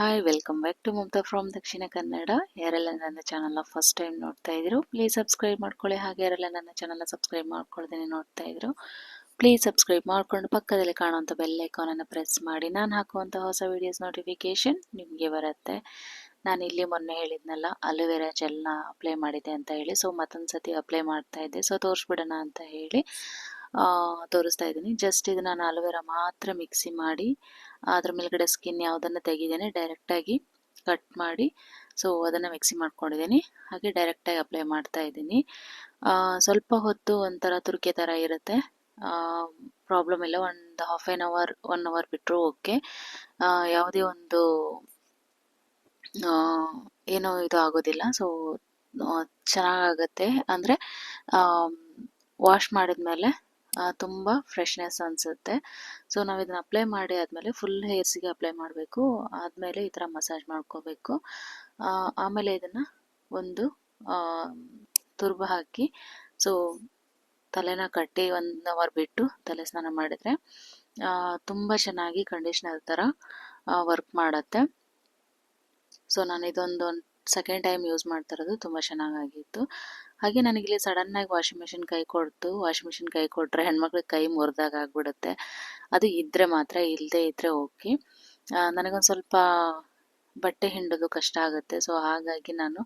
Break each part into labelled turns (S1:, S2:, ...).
S1: Hi welcome back to Mumta from Dakshina Kannada ಯಾರೆಲ್ಲ ನನ್ನ ಚಾನಲ್ನ ಫಸ್ಟ್ ಟೈಮ್ ನೋಡ್ತಾ ಇದ್ರು ಪ್ಲೀಸ್ ಸಬ್ಸ್ಕ್ರೈಬ್ ಮಾಡ್ಕೊಳ್ಳಿ. ಹಾಗೆ ಯಾರೆಲ್ಲ ನನ್ನ ಚಾನಲ್ನ ಸಬ್ಸ್ಕ್ರೈಬ್ ಮಾಡ್ಕೊಳ್ದೇನೆ ನೋಡ್ತಾ ಇದ್ರು ಪ್ಲೀಸ್ ಸಬ್ಸ್ಕ್ರೈಬ್ ಮಾಡಿಕೊಂಡು ಪಕ್ಕದಲ್ಲಿ ಕಾಣುವಂಥ ಬೆಲ್ ಐಕಾನನ್ನು ಪ್ರೆಸ್ ಮಾಡಿ. ನಾನು ಹಾಕುವಂಥ ಹೊಸ ವೀಡಿಯೋಸ್ ನೋಟಿಫಿಕೇಷನ್ ನಿಮಗೆ ಬರುತ್ತೆ. ನಾನು ಇಲ್ಲಿ ಮೊನ್ನೆ ಹೇಳಿದ್ನಲ್ಲ, ಅಲೋವೆರಾ ಜೆಲ್ನ ಅಪ್ಲೈ ಮಾಡಿದೆ ಅಂತ ಹೇಳಿ. ಸೊ ಮತ್ತೊಂದು ಸತಿ ಅಪ್ಲೈ ಮಾಡ್ತಾ ಇದ್ದೆ. ಸೊ ತೋರಿಸ್ಬಿಡೋಣ ಅಂತ ಹೇಳಿ ತೋರಿಸ್ತಾ ಇದ್ದೀನಿ. ಜಸ್ಟ್ ಇದು ನಾನು ಅಲೋವೆರಾ ಮಾತ್ರ ಮಿಕ್ಸಿ ಮಾಡಿ ಅದ್ರ ಮೇಲ್ಗಡೆ ಸ್ಕಿನ್ ಯಾವುದನ್ನು ತೆಗಿದೇನೆ ಡೈರೆಕ್ಟಾಗಿ ಕಟ್ ಮಾಡಿ ಸೊ ಅದನ್ನು ಮಿಕ್ಸಿ ಮಾಡ್ಕೊಂಡಿದ್ದೀನಿ. ಹಾಗೆ ಡೈರೆಕ್ಟಾಗಿ ಅಪ್ಲೈ ಮಾಡ್ತಾ ಇದ್ದೀನಿ. ಸ್ವಲ್ಪ ಹೊತ್ತು ಒಂಥರ ತುರ್ಕೆ ಥರ ಇರುತ್ತೆ. ಪ್ರಾಬ್ಲಮ್ ಇಲ್ಲ. ಒಂದು half an hour one hour ಬಿಟ್ಟರು ಓಕೆ ಯಾವುದೇ ಒಂದು ಏನೋ ಇದು ಆಗೋದಿಲ್ಲ. ಸೊ ಚೆನ್ನಾಗಾಗತ್ತೆ. ಅಂದರೆ ವಾಶ್ ಮಾಡಿದ್ಮೇಲೆ ತುಂಬ ಫ್ರೆಶ್ನೆಸ್ ಅನಿಸುತ್ತೆ. ಸೊ ನಾವು ಇದನ್ನ ಅಪ್ಲೈ ಮಾಡಿ ಆದಮೇಲೆ ಫುಲ್ ಹೇರ್ಸಿಗೆ ಅಪ್ಲೈ ಮಾಡಬೇಕು. ಆದಮೇಲೆ ಈ ಥರ ಮಸಾಜ್ ಮಾಡ್ಕೋಬೇಕು. ಆಮೇಲೆ ಇದನ್ನು ಒಂದು ತುರ್ಬ ಹಾಕಿ ಸೊ ತಲೆನ ಕಟ್ಟಿ ಒನ್ ಅವರ್ ಬಿಟ್ಟು ತಲೆ ಸ್ನಾನ ಮಾಡಿದರೆ ತುಂಬ ಚೆನ್ನಾಗಿ ಕಂಡೀಷನರ್ ಥರ ವರ್ಕ್ ಮಾಡುತ್ತೆ. ಸೊ ನಾನು ಇದೊಂದು ಸೆಕೆಂಡ್ ಟೈಮ್ ಯೂಸ್ ಮಾಡ್ತಾ ಇರೋದು ತುಂಬ ಚೆನ್ನಾಗಾಗಿತ್ತು ಹಾಗೆ ನನಗಿಲ್ಲಿ ಸಡನ್ನಾಗಿ ವಾಷಿಂಗ್ ಮಿಷಿನ್ ಕೈ ಕೊಡ್ತು. ವಾಷಿಂಗ್ ಮಿಷಿನ್ ಕೈ ಕೊಟ್ಟರೆ ಹೆಣ್ಮಕ್ಳಿಗೆ ಕೈ ಮುರಿದಾಗ ಆಗ್ಬಿಡುತ್ತೆ. ಅದು ಇದ್ದರೆ ಮಾತ್ರ ಇಲ್ಲದೆ ಇದ್ದರೆ ಓಕೆ ನನಗೊಂದು ಸ್ವಲ್ಪ ಬಟ್ಟೆ ಹಿಂಡೋದು ಕಷ್ಟ ಆಗುತ್ತೆ. ಸೊ ಹಾಗಾಗಿ ನಾನು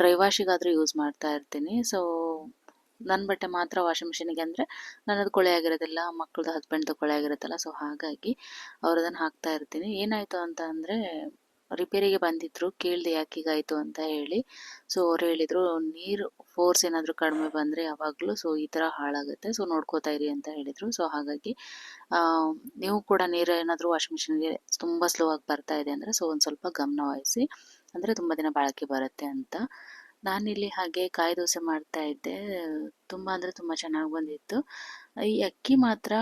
S1: ಡ್ರೈ ವಾಶಿಗಾದರೂ ಯೂಸ್ ಮಾಡ್ತಾ ಇರ್ತೀನಿ. ಸೊ ನನ್ನ ಬಟ್ಟೆ ಮಾತ್ರ ವಾಷಿಂಗ್ ಮಿಷಿನಿಗೆ ಅಂದರೆ ನನ್ನದು ಕೊಳೆ ಆಗಿರೋದಿಲ್ಲ ಮಕ್ಕಳದು ಹಸ್ಬೆಂಡ್ದು ಕೊಳೆ ಆಗಿರುತ್ತಲ್ಲ. ಸೊ ಹಾಗಾಗಿ ಅವ್ರದನ್ನು ಹಾಕ್ತಾ ಇರ್ತೀನಿ. ಏನಾಯಿತು ಅಂತ ಅಂದರೆ ರಿಪೇರಿಗೆ ಬಂದಿದ್ರು, ಕೇಳಿದೆ ಹೀಗಾಯಿತು ಅಂತ ಹೇಳಿ. ಸೊ ಅವ್ರು ಹೇಳಿದರು, ನೀರು ಫೋರ್ಸ್ ಏನಾದರೂ ಕಡಿಮೆ ಬಂದರೆ ಯಾವಾಗಲೂ ಸೊ ಈ ಥರ ಹಾಳಾಗುತ್ತೆ. ಸೊ ನೋಡ್ಕೋತಾ ಇರಿ ಅಂತ ಹೇಳಿದರು. ಸೊ ಹಾಗಾಗಿ ನೀವು ಕೂಡ ನೀರು ಏನಾದರೂ ವಾಷಿಂಗ್ ಮಿಷಿನ್ಗೆ ತುಂಬ ಸ್ಲೋ ಆಗಿ ಬರ್ತಾ ಇದೆ ಅಂದರೆ ಸೊ ಒಂದು ಸ್ವಲ್ಪ ಗಮನ ವಹಿಸಿ ಅಂದರೆ, ತುಂಬ ದಿನ ಬಾಳಕೆ ಬರುತ್ತೆ ಅಂತ. ನಾನಿಲ್ಲಿ ಹಾಗೆ ಕಾಯಿ ದೋಸೆ ಮಾಡ್ತಾ ಇದ್ದೆ. ತುಂಬ ಅಂದರೆ ತುಂಬ ಚೆನ್ನಾಗಿ ಬಂದಿತ್ತು. ಈ ಅಕ್ಕಿ ಮಾತ್ರ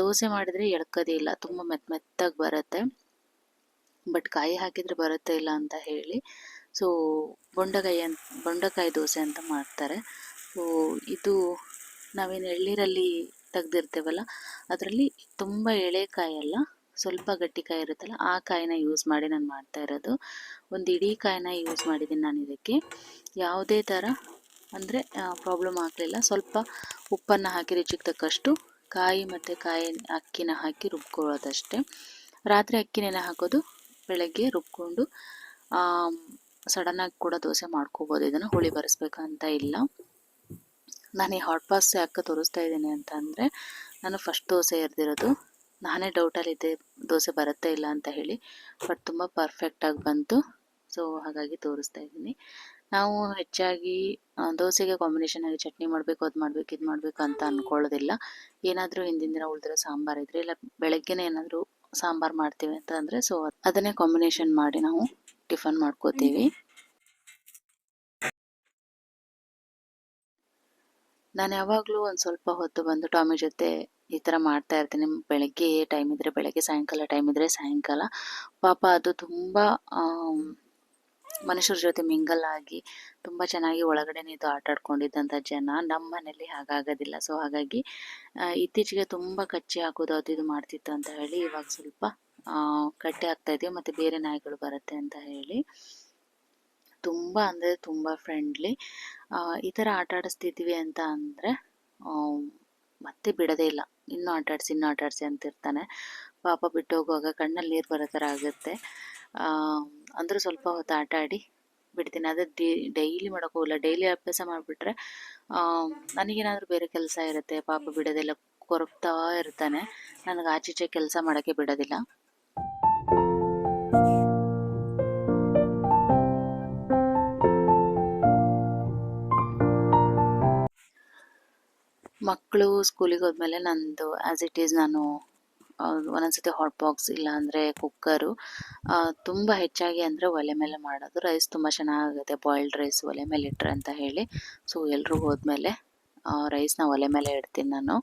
S1: ದೋಸೆ ಮಾಡಿದರೆ ಎಳ್ಕೋದೇ ಇಲ್ಲ. ತುಂಬ ಮೆತ್ತ ಮೆತ್ತಾಗಿ ಬರುತ್ತೆ. ಬಟ್ ಕಾಯಿ ಹಾಕಿದರೆ ಬರುತ್ತೆ ಇಲ್ಲ ಅಂತ ಹೇಳಿ. ಸೊ ಬೊಂಡಕಾಯಿ ಅಂತ ಬೊಂಡಕಾಯಿ ದೋಸೆ ಅಂತ ಮಾಡ್ತಾರೆ. ಸೊ ಇದು ನಾವೇನು ಎಳ್ಳೀರಲ್ಲಿ ತೆಗ್ದಿರ್ತೇವಲ್ಲ, ಅದರಲ್ಲಿ ತುಂಬ ಎಳೆಕಾಯಿ ಅಲ್ಲ, ಸ್ವಲ್ಪ ಗಟ್ಟಿ ಕಾಯಿ ಇರುತ್ತಲ್ಲ, ಆ ಕಾಯಿನ ಯೂಸ್ ಮಾಡಿ ನಾನು ಮಾಡ್ತಾ ಇರೋದು. ಒಂದು ಇಡೀ ಕಾಯಿನ ಯೂಸ್ ಮಾಡಿದ್ದೀನಿ ನಾನು ಇದಕ್ಕೆ. ಯಾವುದೇ ಥರ ಅಂದರೆ ಪ್ರಾಬ್ಲಮ್ ಆಗಲಿಲ್ಲ. ಸ್ವಲ್ಪ ಉಪ್ಪನ್ನು ಹಾಕಿ ರುಚಿಗೆ ತಕ್ಕಷ್ಟು, ಕಾಯಿ ಮತ್ತು ಕಾಯಿ ಅಕ್ಕಿನ ಹಾಕಿ ರುಬ್ಕೊಳ್ಳೋದಷ್ಟೇ. ರಾತ್ರಿ ಅಕ್ಕಿನೇನ ನೆನೆ ಹಾಕೋದು? ಬೆಳಗ್ಗೆ ರುಬ್ಕೊಂಡು ಸಡನ್ನಾಗಿ ಕೂಡ ದೋಸೆ ಮಾಡ್ಕೋಬೋದು. ಇದನ್ನು ಹುಳಿ ಬರೆಸ್ಬೇಕಂತ ಇಲ್ಲ. ನಾನು ಈ ಹಾಟ್ ಪಾಸ್ ಯಾಕೆ ತೋರಿಸ್ತಾ ಇದ್ದೀನಿ ಅಂತ ಅಂದರೆ, ನಾನು ಫಸ್ಟ್ ದೋಸೆ ಎರೆದಿರೋದು. ನಾನೇ ಡೌಟಲ್ಲಿದ್ದೆ ದೋಸೆ ಬರುತ್ತೆ ಇಲ್ಲ ಅಂತ ಹೇಳಿ. ಬಟ್ ತುಂಬ ಪರ್ಫೆಕ್ಟಾಗಿ ಬಂತು. ಸೊ ಹಾಗಾಗಿ ತೋರಿಸ್ತಾ ಇದ್ದೀನಿ. ನಾವು ಹೆಚ್ಚಾಗಿ ದೋಸೆಗೆ ಕಾಂಬಿನೇಷನ್ ಆಗಿ ಚಟ್ನಿ ಮಾಡಬೇಕು, ಅದು ಮಾಡಬೇಕು, ಇದು ಮಾಡಬೇಕು ಅಂತ ಅಂದ್ಕೊಳ್ಳೋದಿಲ್ಲ ಏನಾದರೂ ಹಿಂದಿನ ದಿನ ಉಳಿದಿರೋ ಸಾಂಬಾರು ಇದ್ದರೆ ಇಲ್ಲ ಬೆಳಗ್ಗೆನೇ ಏನಾದರೂ ಸಾಂಬಾರು ಮಾಡ್ತೀವಿ ಅಂತ ಅಂದರೆ ಸೊ ಅದನ್ನೇ ಕಾಂಬಿನೇಷನ್ ಮಾಡಿ ನಾವು ಟಿಫನ್ ಮಾಡ್ಕೋತೀವಿ. ನಾನು ಯಾವಾಗಲೂ ಒಂದು ಸ್ವಲ್ಪ ಹೊತ್ತು ಬಂದು ಟಾಮಿ ಜೊತೆ ಈ ಥರ ಮಾಡ್ತಾ ಇರ್ತೀನಿ. ಬೆಳಗ್ಗೆ ಟೈಮ್ ಇದ್ದರೆ ಬೆಳಗ್ಗೆ, ಸಾಯಂಕಾಲ ಟೈಮ್ ಇದ್ದರೆ ಸಾಯಂಕಾಲ. ಪಾಪ ಅದು ತುಂಬ ಮನುಷ್ಯರ ಜೊತೆ ಮಿಂಗಲ್ ಆಗಿ ತುಂಬಾ ಚೆನ್ನಾಗಿ ಒಳಗಡೆ ನಿಂತು ಆಟ ಆಡ್ಕೊಂಡಿದ್ದಂಥ ಜನ ನಮ್ಮ ಮನೇಲಿ ಹಾಗಾಗೋದಿಲ್ಲ. ಸೊ ಹಾಗಾಗಿ ಇತ್ತೀಚೆಗೆ ತುಂಬಾ ಕಚ್ಚಿ ಹಾಕೋದು ಅದು ಇದು ಮಾಡ್ತಿತ್ತು ಅಂತ ಹೇಳಿ ಇವಾಗ ಸ್ವಲ್ಪ ಕಟ್ಟೆ ಆಗ್ತಾ ಇದೆ ಮತ್ತೆ ಬೇರೆ ನಾಯಿಗಳು ಬರುತ್ತೆ ಅಂತ ಹೇಳಿ. ತುಂಬ ಅಂದರೆ ತುಂಬ ಫ್ರೆಂಡ್ಲಿ ಈ ಥರ ಆಟ ಆಡಿಸ್ತಿದ್ವಿ ಅಂತ ಅಂದರೆ ಮತ್ತೆ ಬಿಡದೇ ಇಲ್ಲ. ಇನ್ನೂ ಆಟಾಡಿಸಿ, ಇನ್ನೂ ಅಂತ ಅಂತಿರ್ತಾನೆ. ಪಾಪ ಬಿಟ್ಟು ಹೋಗುವಾಗ ಕಣ್ಣಲ್ಲಿ ನೀರು ಬರೋ ಥರ ಆಗುತ್ತೆ. ಅಂದರೂ ಸ್ವಲ್ಪ ಹೊತ್ತು ಆಟ ಆಡಿ ಬಿಡ್ತೀನಿ. ಅದೇ ಡೈಲಿ ಮಾಡೋಕೆ ಹೋಗಲ್ಲ ಡೈಲಿ ಅಭ್ಯಾಸ ಮಾಡಿಬಿಟ್ರೆ ನನಗೇನಾದರೂ ಬೇರೆ ಕೆಲಸ ಇರುತ್ತೆ, ಪಾಪ ಬಿಡೋದೆಲ್ಲ ಕೊರಗ್ತಾ ಇರ್ತಾನೆ. ನನಗೆ ಆಚೀಚೆ ಕೆಲಸ ಮಾಡೋಕ್ಕೆ ಬಿಡೋದಿಲ್ಲ. ಮಕ್ಕಳು ಸ್ಕೂಲಿಗೆ ಹೋದ್ಮೇಲೆ ನಂದು ಆ್ಯಸ್ ಇಟ್ ಈಸ್ ನಾನು ಒಂದೊಂದ್ಸತಿ ಹಾಟ್ ಬಾಕ್ಸ್ ಇಲ್ಲ ಅಂದ್ರೆ ಕುಕ್ಕರು ತುಂಬ ಹೆಚ್ಚಾಗಿ ಅಂದರೆ ಒಲೆ ಮೇಲೆ ಮಾಡೋದು. ರೈಸ್ ತುಂಬ ಚೆನ್ನಾಗುತ್ತೆ. ಬಾಯ್ಲ್ಡ್ ರೈಸ್ ಒಲೆ ಮೇಲೆ ಇಟ್ರೆ ಅಂತ ಹೇಳಿ. ಸೊ ಎಲ್ಲರೂ ಹೋದ್ಮೇಲೆ ರೈಸ್ನ ಒಲೆ ಮೇಲೆ ಇಡ್ತೀನಿ ನಾನು.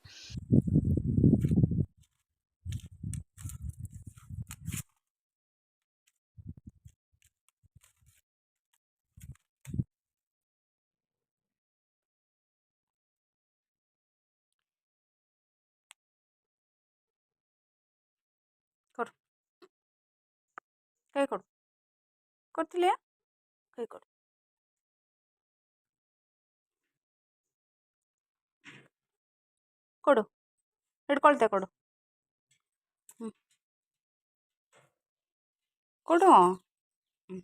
S2: ಕೊಡು ಕೈ ಕೊಡು ಕೊಡ್ತಿಲ್ಲ ಕೈ ಕೊಡು ಕೊಡು ಹಿಡ್ಕೊಳ್ತೆ ಕೊಡು ಹ್ಞೂ ಕೊಡು ಹ್ಞೂ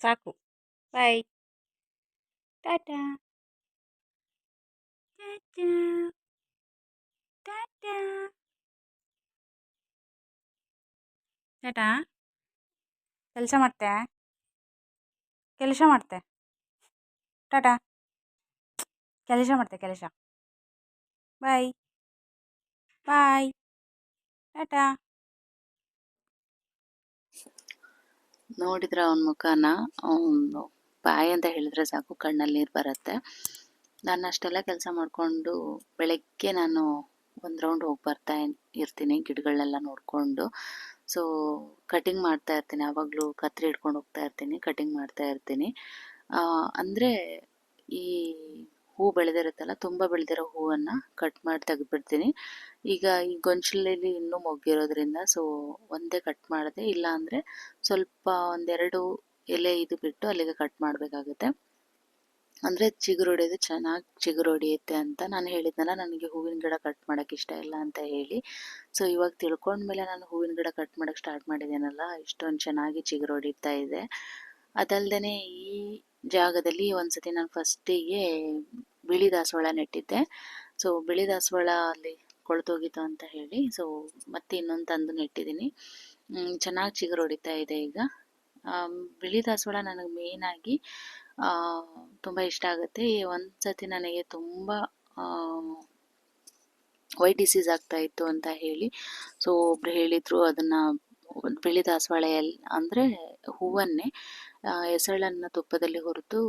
S2: ಸಾಕು ಬಾಯ್ ಟಾಟಾ ಟಾಟಾ ಟಾಟಾ ಟಾಟಾ ಕೆಲಸ ಮಾಡ್ತೆ? ಕೆಲಸ ಮಾಡ್ತೆ? ಟಾಟಾ ಕೆಲಸ ಮಾಡ್ತೆ, ಕೆಲಸ. ಬಾಯ್ ಬಾಯ್ ಟಾಟಾ
S1: ನೋಡಿದ್ರೆ ಅವನ ಮುಖನ? ಅವನು ಬಾಯ್ ಅಂತ ಹೇಳಿದ್ರೆ ಸಾಕು, ಕಣ್ಣಲ್ಲಿ ನೀರು ಬರುತ್ತೆ. ನಾನು ಅಷ್ಟೆಲ್ಲ ಕೆಲಸ ಮಾಡಿಕೊಂಡು ಬೆಳಗ್ಗೆ ನಾನು ಒಂದು ರೌಂಡ್ ಹೋಗಿ ಬರ್ತಾ ಇರ್ತೀನಿ ಗಿಡಗಳನ್ನೆಲ್ಲ ನೋಡಿಕೊಂಡು. ಸೊ ಕಟಿಂಗ್ ಮಾಡ್ತಾ ಇರ್ತೀನಿ ಆವಾಗಲೂ ಕತ್ರಿ ಹಿಡ್ಕೊಂಡು ಹೋಗ್ತಾ ಇರ್ತೀನಿ ಕಟಿಂಗ್ ಮಾಡ್ತಾ ಇರ್ತೀನಿ. ಅಂದರೆ ಈ ಹೂ ಬೆಳೆದಿರುತ್ತಲ್ಲ, ತುಂಬ ಬೆಳೆದಿರೋ ಹೂವನ್ನು ಕಟ್ ಮಾಡಿ ತೆಗೆದ್ಬಿಡ್ತೀನಿ. ಈಗ ಈ ಗೊಂಚಲಲ್ಲಿ ಇನ್ನೂ ಮೊಗ್ಗಿರೋದ್ರಿಂದ ಸೊ ಒಂದೇ ಕಟ್ ಮಾಡಿದೆ. ಇಲ್ಲ ಅಂದರೆ ಸ್ವಲ್ಪ ಒಂದೆರಡು ಎಲೆ ಇದು ಬಿಟ್ಟು ಅಲ್ಲಿಗೆ ಕಟ್ ಮಾಡಬೇಕಾಗುತ್ತೆ. ಅಂದರೆ ಚಿಗುರು ಹೊಡೆಯೋದು ಚೆನ್ನಾಗಿ ಚಿಗುರು ಹೊಡೆಯುತ್ತೆ ಅಂತ ನಾನು ಹೇಳಿದ್ನಲ್ಲ, ನನಗೆ ಹೂವಿನ ಗಿಡ ಕಟ್ ಮಾಡೋಕ್ಕೆ ಇಷ್ಟ ಇಲ್ಲ ಅಂತ ಹೇಳಿ. ಸೊ ಇವಾಗ ತಿಳ್ಕೊಂಡ್ಮೇಲೆ ನಾನು ಹೂವಿನ ಗಿಡ ಕಟ್ ಮಾಡೋಕ್ಕೆ ಸ್ಟಾರ್ಟ್ ಮಾಡಿದ್ದೇನಲ್ಲ ಇಷ್ಟೊಂದು ಚೆನ್ನಾಗಿ ಚಿಗುರು ಇದೆ. ಅದಲ್ಲದೆ ಈ ಜಾಗದಲ್ಲಿ ಒಂದ್ಸತಿ ನಾನು ಫಸ್ಟಿಗೆ ಬಿಳಿ ದಾಸವಾಳ ನೆಟ್ಟಿದ್ದೆ. ಸೊ ಬಿಳಿ ದಾಸವಾಳ ಅಲ್ಲಿ ಕೊಳ್ತೋಗಿತ್ತು ಅಂತ ಹೇಳಿ ಸೊ ಮತ್ತೆ ಇನ್ನೊಂದು ತಂದು ನೆಟ್ಟಿದ್ದೀನಿ. ಚೆನ್ನಾಗಿ ಚಿಗುರು ಹೊಡಿತಾ ಇದೆ ಈಗ. ಬಿಳಿ ದಾಸವಾಳ ನನಗೆ ಮೇಯ್ನಾಗಿ ತುಂಬ ಇಷ್ಟ ಆಗುತ್ತೆ. ಒಂದು ಸತಿ ನನಗೆ ತುಂಬ ವೈಟ್ ಡಿಸೀಸ್ ಆಗ್ತಾ ಇತ್ತು ಅಂತ ಹೇಳಿ. ಸೊ ಒಬ್ರು ಹೇಳಿದರು ಅದನ್ನು ಬಿಳಿ ದಾಸವಾಳ ಎಲ್, ಅಂದರೆ ಹೂವನ್ನೇ ಎಸಳನ್ನು ತುಪ್ಪದಲ್ಲಿ ಹುರಿದು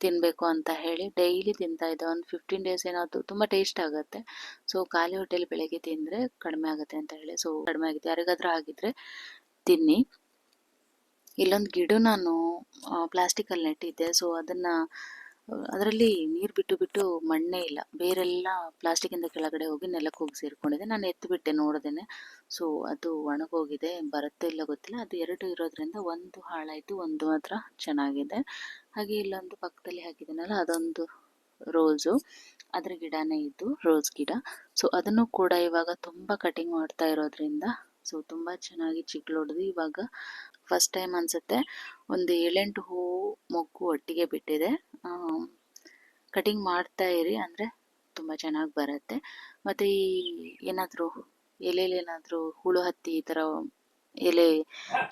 S1: ತಿನ್ನಬೇಕು ಅಂತ ಹೇಳಿ ಡೈಲಿ ತಿಂತಾ ಇದ್ದೆ. ಒಂದು ಫಿಫ್ಟೀನ್ ಡೇಸ್ ಏನಾದರೂ ತುಂಬ ಟೇಸ್ಟ್ ಆಗುತ್ತೆ. ಸೊ ಖಾಲಿ ಹೋಟೆಲ್ ಬೆಳಗ್ಗೆ ತಿಂದರೆ ಕಡಿಮೆ ಆಗುತ್ತೆ ಅಂತ ಹೇಳಿ. ಸೊ ಕಡಿಮೆ ಆಗುತ್ತೆ. ಯಾರಿಗಾದ್ರೂ ಆಗಿದ್ರೆ ತಿನ್ನಿ. ಇಲ್ಲೊಂದು ಗಿಡ ನಾನು ಪ್ಲಾಸ್ಟಿಕಲ್ಲಿ ನೆಟ್ಟಿದ್ದೆ. ಸೊ ಅದನ್ನು, ಅದರಲ್ಲಿ ನೀರು ಬಿಟ್ಟು ಬಿಟ್ಟು ಮಣ್ಣೇ ಇಲ್ಲ. ಬೇರೆಲ್ಲ ಪ್ಲಾಸ್ಟಿಕ್ಕಿಂದ ಕೆಳಗಡೆ ಹೋಗಿ ನೆಲಕ್ಕೆ ಹೋಗಿ ಸೇರಿಕೊಂಡಿದೆ ನಾನು ಎತ್ತು ಬಿಟ್ಟೆ ನೋಡ್ದೇನೆ. ಸೊ ಅದು ಒಣಗೋಗಿದೆ. ಬರುತ್ತೆ ಇಲ್ಲ ಗೊತ್ತಿಲ್ಲ. ಅದು ಎರಡು ಇರೋದ್ರಿಂದ ಒಂದು ಹಾಳಾಯಿತು. ಒಂದು ಮಾತ್ರ ಚೆನ್ನಾಗಿದೆ. ಹಾಗೆ ಇಲ್ಲೊಂದು ಪಕ್ಕದಲ್ಲಿ ಹಾಕಿದ್ದೀನಲ್ಲ, ಅದೊಂದು ರೋಸು. ಅದರ ಗಿಡನೇ ಇದ್ದು ರೋಸ್ ಗಿಡ. ಸೊ ಅದನ್ನು ಕೂಡ ಇವಾಗ ತುಂಬ ಕಟಿಂಗ್ ಮಾಡ್ತಾ ಇರೋದ್ರಿಂದ, ಸೊ, ತುಂಬ ಚೆನ್ನಾಗಿ ಚಿಗ್ಲೊಡೆದು ಇವಾಗ ಫಸ್ಟ್ ಟೈಮ್ ಅನಿಸುತ್ತೆ. ಒಂದು ಏಳೆಂಟು ಹೂವು ಮೊಗ್ಗು ಒಟ್ಟಿಗೆ ಬಿಟ್ಟಿದೆ. ಕಟಿಂಗ್ ಮಾಡ್ತಾ ಇರಿ ಅಂದರೆ ತುಂಬ ಚೆನ್ನಾಗಿ ಬರುತ್ತೆ. ಮತ್ತು ಈ ಏನಾದರೂ ಎಲೆಯಲ್ಲಿ ಏನಾದರೂ ಹುಳು ಹತ್ತಿ ಈ ಥರ ಎಲೆ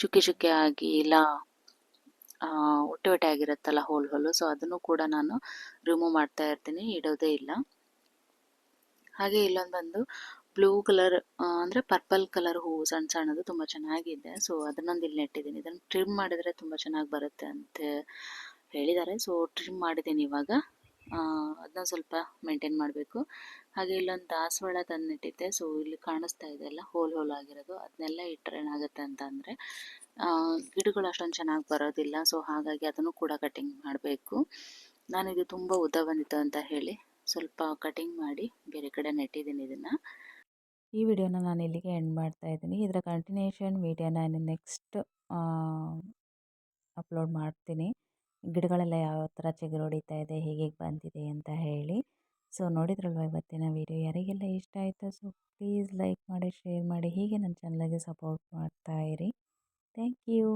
S1: ಚುಕ್ಕೆ ಚುಕ್ಕೆ ಆಗಿ ಇಲ್ಲ ಒಟ್ಟೆ ಒಟ್ಟೆ ಆಗಿರುತ್ತಲ್ಲ ಹೋಲ್ ಹೋಲು ಸೊ ಅದನ್ನು ಕೂಡ ನಾನು ರಿಮೂವ್ ಮಾಡ್ತಾ ಇರ್ತೀನಿ, ಇಡೋದೇ ಇಲ್ಲ. ಹಾಗೆ ಇಲ್ಲೊಂದು ಬಂದು ಬ್ಲೂ ಕಲರ್ ಅಂದ್ರೆ ಪರ್ಪಲ್ ಕಲರ್ ಹೂವು ಸಣ್ಣ ಸಣ್ಣದು ತುಂಬಾ ಚೆನ್ನಾಗಿದೆ. ಸೊ ಅದನ್ನೊಂದು ಇಲ್ಲಿ ನೆಟ್ಟಿದ್ದೀನಿ ಇದನ್ನು ಟ್ರಿಮ್ ಮಾಡಿದ್ರೆ ತುಂಬಾ ಚೆನ್ನಾಗಿ ಬರುತ್ತೆ ಅಂತ ಹೇಳಿದ್ದಾರೆ. ಸೊ ಟ್ರಿಮ್ ಮಾಡಿದ್ದೀನಿ ಇವಾಗ. ಅದನ್ನ ಸ್ವಲ್ಪ ಮೇಂಟೈನ್ ಮಾಡಬೇಕು. ಹಾಗೆ ಇಲ್ಲೊಂದು ದಾಸವಾಳ ತಂದು ನೆಟ್ಟಿದ್ದೆ ಸೊ ಇಲ್ಲಿ ಕಾಣಿಸ್ತಾ ಇದೆ ಅಲ್ಲ, ಹೋಲ್ ಹೋಲ್ ಆಗಿರೋದು. ಅದನ್ನೆಲ್ಲ ಇಟ್ಟರೆ ಏನಾಗುತ್ತೆ ಅಂತ ಅಂದರೆ ಗಿಡಗಳು ಅಷ್ಟೊಂದು ಚೆನ್ನಾಗಿ ಬರೋದಿಲ್ಲ. ಸೊ ಹಾಗಾಗಿ ಅದನ್ನು ಕೂಡ ಕಟಿಂಗ್ ಮಾಡಬೇಕು. ನಾನಿದು ತುಂಬ ಉದ್ದ ಬಂದಿತ್ತು ಅಂತ ಹೇಳಿ ಸ್ವಲ್ಪ ಕಟಿಂಗ್ ಮಾಡಿ ಬೇರೆ ಕಡೆ ನೆಟ್ಟಿದ್ದೀನಿ ಇದನ್ನು.
S3: ಈ ವಿಡಿಯೋನ ನಾನು ಇಲ್ಲಿಗೆ ಎಂಡ್ ಮಾಡ್ತಾ ಇದ್ದೀನಿ. ಇದರ ಕಂಟಿನ್ಯೂಷನ್ ವಿಡಿಯೋನ ನಾನು ನೆಕ್ಸ್ಟ್ ಅಪ್ಲೋಡ್ ಮಾಡ್ತೀನಿ. ಗಿಡಗಳೆಲ್ಲ ಯಾವ ಥರ ಚಿಗುರು ಹೊಡಿತಾ ಇದೆ ಹೇಗೆ ಬಂದಿದೆ ಅಂತ ಹೇಳಿ. ಸೊ ನೋಡಿದ್ರಲ್ವ ಇವತ್ತಿನ ವಿಡಿಯೋ ಯಾರಿಗೆಲ್ಲ ಇಷ್ಟ ಆಯಿತು ಸೊ ಪ್ಲೀಸ್ ಲೈಕ್ ಮಾಡಿ ಶೇರ್ ಮಾಡಿ, ಹೀಗೆ ನನ್ನ ಚಾನಲ್ಗೆ ಸಪೋರ್ಟ್ ಮಾಡ್ತಾ ಇರಿ. Thank you